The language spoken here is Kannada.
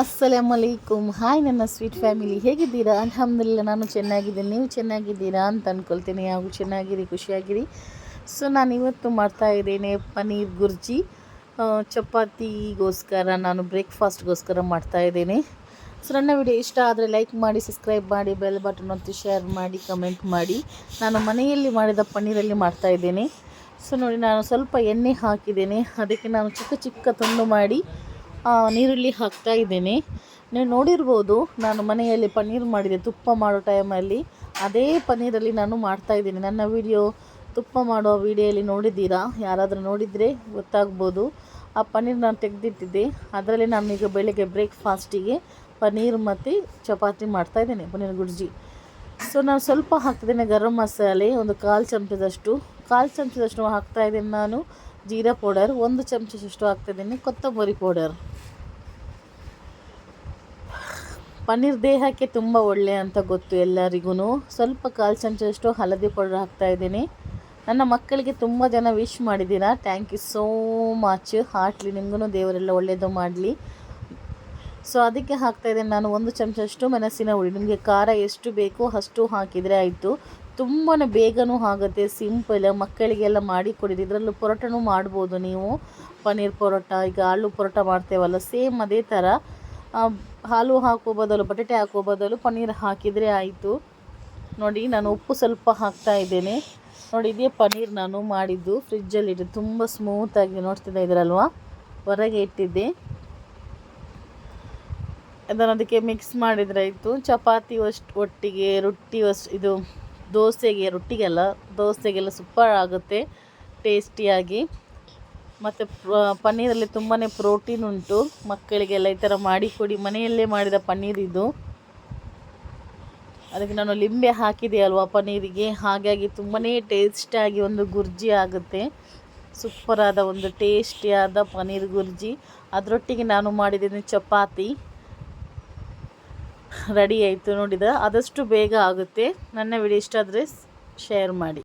ಅಸ್ಸಲಾಮ್ ಅಲೈಕುಮ್ ಹಾಯ್ ನನ್ನ ಸ್ವೀಟ್ ಫ್ಯಾಮಿಲಿ ಹೇಗಿದ್ದೀರಾ? ಅಲ್ಹಮ್ದುಲಿಲ್ಲ, ನಾನು ಚೆನ್ನಾಗಿದ್ದೀನಿ. ನೀವು ಚೆನ್ನಾಗಿದ್ದೀರಾ ಅಂತ ಅಂದ್ಕೊಳ್ತೀನಿ ಹಾಗೂ ಚೆನ್ನಾಗಿರಿ, ಖುಷಿಯಾಗಿರಿ. ಸೊ ನಾನು ಇವತ್ತು ಮಾಡ್ತಾ ಇದ್ದೇನೆ ಪನ್ನೀರ್ ಗುರ್ಜಿ. ಚಪಾತಿಗೋಸ್ಕರ ನಾನು ಬ್ರೇಕ್ಫಾಸ್ಟ್ಗೋಸ್ಕರ ಮಾಡ್ತಾ ಇದ್ದೇನೆ. ಸೊ ನನ್ನ ವಿಡಿಯೋ ಇಷ್ಟ ಆದರೆ ಲೈಕ್ ಮಾಡಿ ಸಬ್ಸ್ಕ್ರೈಬ್ ಮಾಡಿ ಬೆಲ್ ಬಟನ್ ಒತ್ತಿ ಶೇರ್ ಮಾಡಿ ಕಮೆಂಟ್ ಮಾಡಿ. ನಾನು ಮನೆಯಲ್ಲಿ ಮಾಡಿದ ಪನ್ನೀರಲ್ಲಿ ಮಾಡ್ತಾ ಇದ್ದೇನೆ. ಸೊ ನೋಡಿ, ನಾನು ಸ್ವಲ್ಪ ಎಣ್ಣೆ ಹಾಕಿದ್ದೇನೆ. ಅದಕ್ಕೆ ನಾನು ಚಿಕ್ಕ ಚಿಕ್ಕ ತುಂಡು ಮಾಡಿ ನೀರುಳ್ಳಿ ಹಾಕ್ತಾ ಇದ್ದೇನೆ. ನೀವು ನೋಡಿರ್ಬೋದು, ನಾನು ಮನೆಯಲ್ಲಿ ಪನ್ನೀರ್ ಮಾಡಿದೆ, ತುಪ್ಪ ಮಾಡೋ ಟೈಮಲ್ಲಿ. ಅದೇ ಪನ್ನೀರಲ್ಲಿ ನಾನು ಮಾಡ್ತಾ ಇದ್ದೀನಿ. ನನ್ನ ವಿಡಿಯೋ ತುಪ್ಪ ಮಾಡೋ ವಿಡಿಯೋಲಿ ನೋಡಿದ್ದೀರಾ? ಯಾರಾದರೂ ನೋಡಿದರೆ ಗೊತ್ತಾಗ್ಬೋದು. ಆ ಪನ್ನೀರ್ ನಾನು ತೆಗೆದಿಟ್ಟಿದ್ದೆ. ಅದರಲ್ಲಿ ನಾನು ಈಗ ಬೆಳಗ್ಗೆ ಬ್ರೇಕ್ಫಾಸ್ಟಿಗೆ ಪನ್ನೀರ್ ಮತ್ತು ಚಪಾತಿ ಮಾಡ್ತಾ ಇದ್ದೇನೆ, ಪನ್ನೀರ್ ಗುಡ್ಜಿ. ಸೊ ನಾನು ಸ್ವಲ್ಪ ಹಾಕ್ತಿದ್ದೇನೆ ಗರಂ ಮಸಾಲೆ, ಒಂದು ಕಾಲು ಚಮಚದಷ್ಟು. ಕಾಲು ಚಮಚದಷ್ಟು ಹಾಕ್ತಾ ಇದ್ದೀನಿ ನಾನು ಜೀರಾ ಪೌಡರ್, ಒಂದು ಚಮಚದಷ್ಟು ಹಾಕ್ತಿದ್ದೇನೆ ಕೊತ್ತಂಬರಿ ಪೌಡರ್. ಪನ್ನೀರ್ ದೇಹಕ್ಕೆ ತುಂಬ ಒಳ್ಳೆ ಅಂತ ಗೊತ್ತು ಎಲ್ಲರಿಗೂ ಸ್ವಲ್ಪ ಕಾಲು ಚಮಚದಷ್ಟು ಹಳದಿ ಪೌಡರ್ ಹಾಕ್ತಾ ಇದ್ದೀನಿ. ನನ್ನ ಮಕ್ಕಳಿಗೆ ತುಂಬ ಜನ ವಿಶ್ ಮಾಡಿದ್ದೀರಾ? Thank you so much heartly ನಿಮಗೂ ದೇವರೆಲ್ಲ ಒಳ್ಳೆಯದು ಮಾಡಲಿ. ಸೊ ಅದಕ್ಕೆ ಹಾಕ್ತಾ ಇದ್ದೇನೆ. ನಾನು ಒಂದು ಚಮಚಷ್ಟು ಮೆಣಸಿನ ಹುಳಿ. ನಿಮಗೆ ಖಾರ ಎಷ್ಟು ಬೇಕೋ ಅಷ್ಟು ಹಾಕಿದರೆ ಆಯಿತು. ತುಂಬಾ ಬೇಗನೂ ಆಗುತ್ತೆ, ಸಿಂಪಲ್. ಮಕ್ಕಳಿಗೆಲ್ಲ ಮಾಡಿ ಕೊಡಿರಿ ಇದರಲ್ಲೂ ಪರೋಟನೂ ಮಾಡ್ಬೋದು ನೀವು. ಪನ್ನೀರ್ ಪರೋಟ, ಈಗ ಆಲೂ ಪರೋಟ ಮಾಡ್ತೇವಲ್ಲ, ಸೇಮ್ ಅದೇ ಥರ. ಹಾಲು ಹಾಕೋ ಬದಲು, ಬಟಾಟೆ ಹಾಕೋ ಬದಲು ಪನ್ನೀರ್ ಹಾಕಿದರೆ ಆಯಿತು. ನೋಡಿ, ನಾನು ಉಪ್ಪು ಸ್ವಲ್ಪ ಹಾಕ್ತಾ ಇದ್ದೇನೆ. ನೋಡಿ, ಇದೇ ಪನ್ನೀರ್ ನಾನು ಮಾಡಿದ್ದು. ಫ್ರಿಜ್ಜಲ್ಲಿ ಇಟ್ಟು ತುಂಬ ಸ್ಮೂತಾಗಿ ನೋಡ್ತಿದ್ದ ಇದ್ರಲ್ವ? ಹೊರಗೆ ಇಟ್ಟಿದ್ದೆ. ಅದನ್ನು ಅದಕ್ಕೆ ಮಿಕ್ಸ್ ಮಾಡಿದರೆ ಆಯಿತು. ಚಪಾತಿ ಅಷ್ಟು ಒಟ್ಟಿಗೆ, ರೊಟ್ಟಿ ಅಷ್ಟು ಇದು ದೋಸೆಗೆ, ರೊಟ್ಟಿಗೆಲ್ಲ, ದೋಸೆಗೆಲ್ಲ ಸೂಪರ್ ಆಗುತ್ತೆ ಟೇಸ್ಟಿಯಾಗಿ ಮತ್ತು ಪನ್ನೀರಲ್ಲಿ ತುಂಬಾ ಪ್ರೋಟೀನ್ ಉಂಟು. ಮಕ್ಕಳಿಗೆಲ್ಲ ಈ ಥರ ಮಾಡಿಕೊಡಿ ಮನೆಯಲ್ಲೇ ಮಾಡಿದ ಪನ್ನೀರ್ ಇದು. ಅದಕ್ಕೆ ನಾನು ಲಿಂಬೆ ಹಾಕಿದೆ ಅಲ್ವಾ ಪನ್ನೀರಿಗೆ. ಹಾಗಾಗಿ ತುಂಬಾ ಟೇಸ್ಟಾಗಿ ಒಂದು ಗುರ್ಜಿ ಆಗುತ್ತೆ. ಸೂಪರಾದ ಒಂದು ಟೇಸ್ಟಿಯಾದ ಪನ್ನೀರ್ ಗುರ್ಜಿ. ಅದರೊಟ್ಟಿಗೆ ನಾನು ಮಾಡಿದ್ದೀನಿ ಚಪಾತಿ. ರೆಡಿ ಆಯಿತು ನೋಡಿದ ಆದಷ್ಟು ಬೇಗ ಆಗುತ್ತೆ. ನನ್ನ ವಿಡಿಯೋ ಇಷ್ಟ ಆದರೆ ಶೇರ್ ಮಾಡಿ.